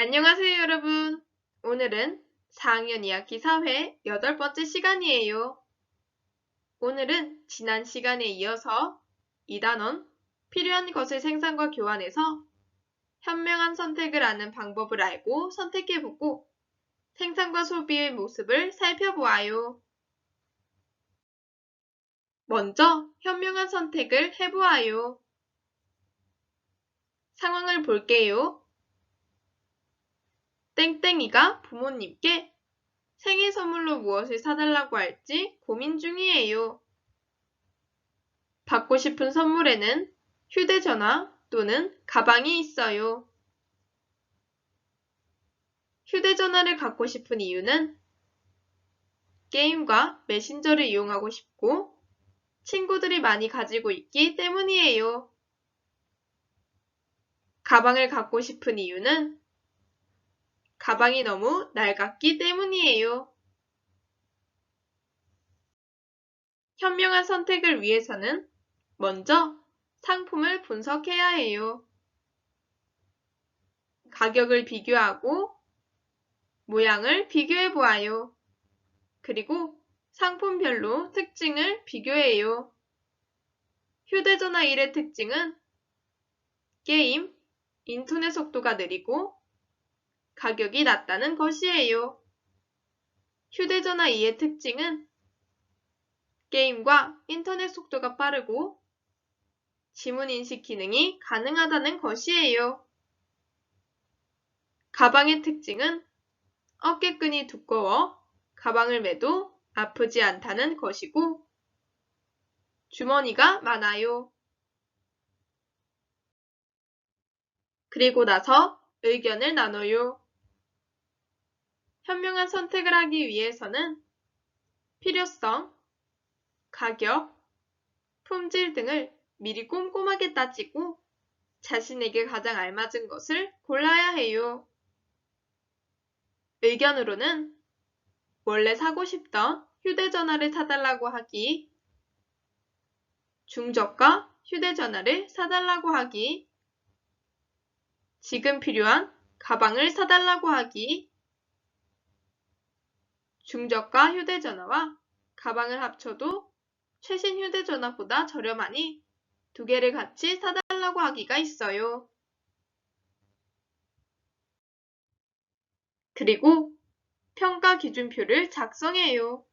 안녕하세요, 여러분. 오늘은 4학년 2학기 사회 여덟 번째 시간이에요. 오늘은 지난 시간에 이어서 2단원 필요한 것을 생산과 교환해서 현명한 선택을 하는 방법을 알고 선택해보고 생산과 소비의 모습을 살펴보아요. 먼저 현명한 선택을 해보아요. 상황을 볼게요. 땡땡이가 부모님께 생일 선물로 무엇을 사달라고 할지 고민 중이에요. 받고 싶은 선물에는 휴대전화 또는 가방이 있어요. 휴대전화를 갖고 싶은 이유는 게임과 메신저를 이용하고 싶고 친구들이 많이 가지고 있기 때문이에요. 가방을 갖고 싶은 이유는 가방이 너무 낡았기 때문이에요. 현명한 선택을 위해서는 먼저 상품을 분석해야 해요. 가격을 비교하고 모양을 비교해 보아요. 그리고 상품별로 특징을 비교해요. 휴대전화 1의 특징은 게임, 인터넷 속도가 느리고 가격이 낮다는 것이에요. 휴대전화 2의 특징은 게임과 인터넷 속도가 빠르고 지문 인식 기능이 가능하다는 것이에요. 가방의 특징은 어깨끈이 두꺼워 가방을 매도 아프지 않다는 것이고 주머니가 많아요. 그리고 나서 의견을 나눠요. 현명한 선택을 하기 위해서는 필요성, 가격, 품질 등을 미리 꼼꼼하게 따지고 자신에게 가장 알맞은 것을 골라야 해요. 의견으로는 원래 사고 싶던 휴대전화를 사달라고 하기, 중저가 휴대전화를 사달라고 하기, 지금 필요한 가방을 사달라고 하기, 중저가 휴대전화와 가방을 합쳐도 최신 휴대전화보다 저렴하니 두 개를 같이 사달라고 하기가 있어요. 그리고 평가 기준표를 작성해요.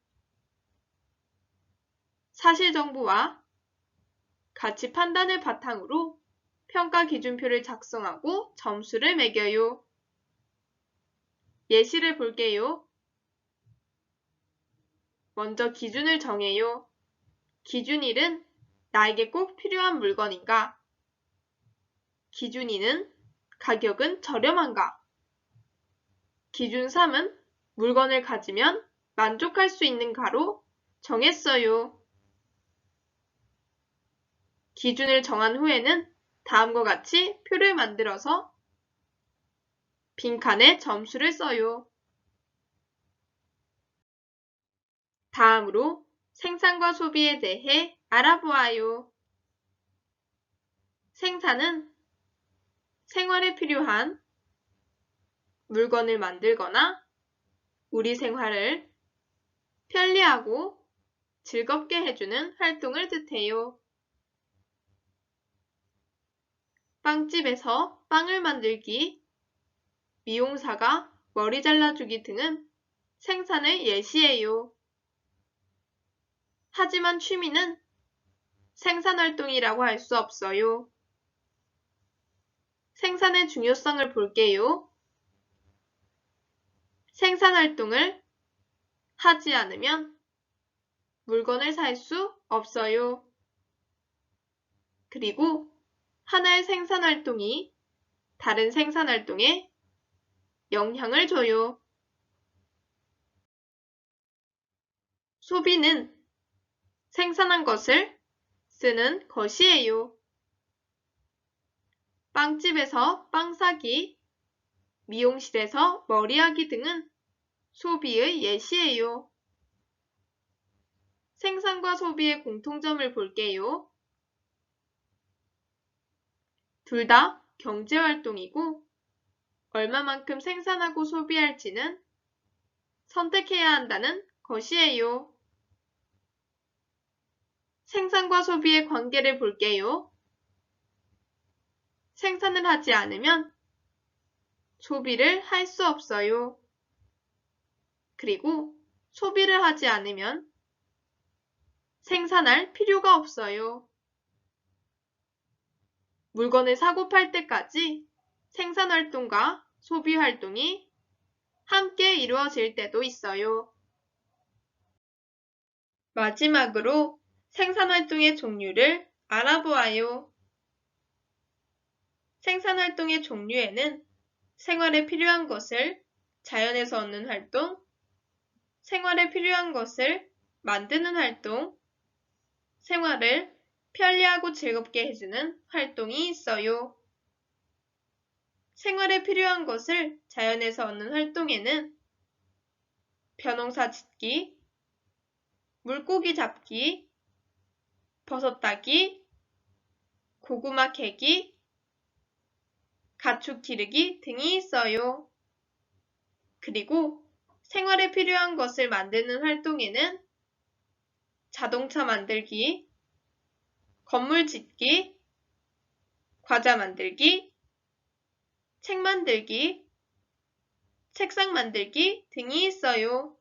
사실 정보와 가치 판단을 바탕으로 평가 기준표를 작성하고 점수를 매겨요. 예시를 볼게요. 먼저 기준을 정해요. 기준 1은 나에게 꼭 필요한 물건인가? 기준 2는 가격은 저렴한가? 기준 3은 물건을 가지면 만족할 수 있는가로 정했어요. 기준을 정한 후에는 다음과 같이 표를 만들어서 빈칸에 점수를 써요. 다음으로 생산과 소비에 대해 알아보아요. 생산은 생활에 필요한 물건을 만들거나 우리 생활을 편리하고 즐겁게 해주는 활동을 뜻해요. 빵집에서 빵을 만들기, 미용사가 머리 잘라주기 등은 생산을 예시해요. 하지만 취미는 생산활동이라고 할 수 없어요. 생산의 중요성을 볼게요. 생산활동을 하지 않으면 물건을 살 수 없어요. 그리고 하나의 생산활동이 다른 생산활동에 영향을 줘요. 소비는 생산한 것을 쓰는 것이에요. 빵집에서 빵 사기, 미용실에서 머리하기 등은 소비의 예시예요. 생산과 소비의 공통점을 볼게요. 둘 다 경제활동이고 얼마만큼 생산하고 소비할지는 선택해야 한다는 것이에요. 생산과 소비의 관계를 볼게요. 생산을 하지 않으면 소비를 할 수 없어요. 그리고 소비를 하지 않으면 생산할 필요가 없어요. 물건을 사고 팔 때까지 생산 활동과 소비 활동이 함께 이루어질 때도 있어요. 마지막으로 생산 활동의 종류를 알아보아요. 생산 활동의 종류에는 생활에 필요한 것을 자연에서 얻는 활동, 생활에 필요한 것을 만드는 활동, 생활을 편리하고 즐겁게 해주는 활동이 있어요. 생활에 필요한 것을 자연에서 얻는 활동에는 벼농사 짓기, 물고기 잡기, 버섯 따기, 고구마 캐기, 가축 기르기 등이 있어요. 그리고 생활에 필요한 것을 만드는 활동에는 자동차 만들기, 건물 짓기, 과자 만들기, 책 만들기, 책상 만들기 등이 있어요.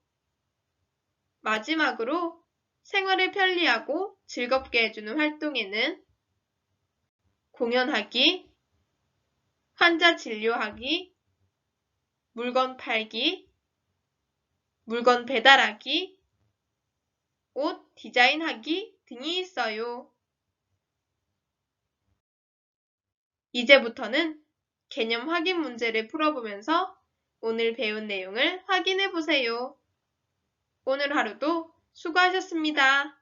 마지막으로 생활을 편리하고 즐겁게 해주는 활동에는 공연하기, 환자 진료하기, 물건 팔기, 물건 배달하기, 옷 디자인하기 등이 있어요. 이제부터는 개념 확인 문제를 풀어보면서 오늘 배운 내용을 확인해 보세요. 오늘 하루도 수고하셨습니다.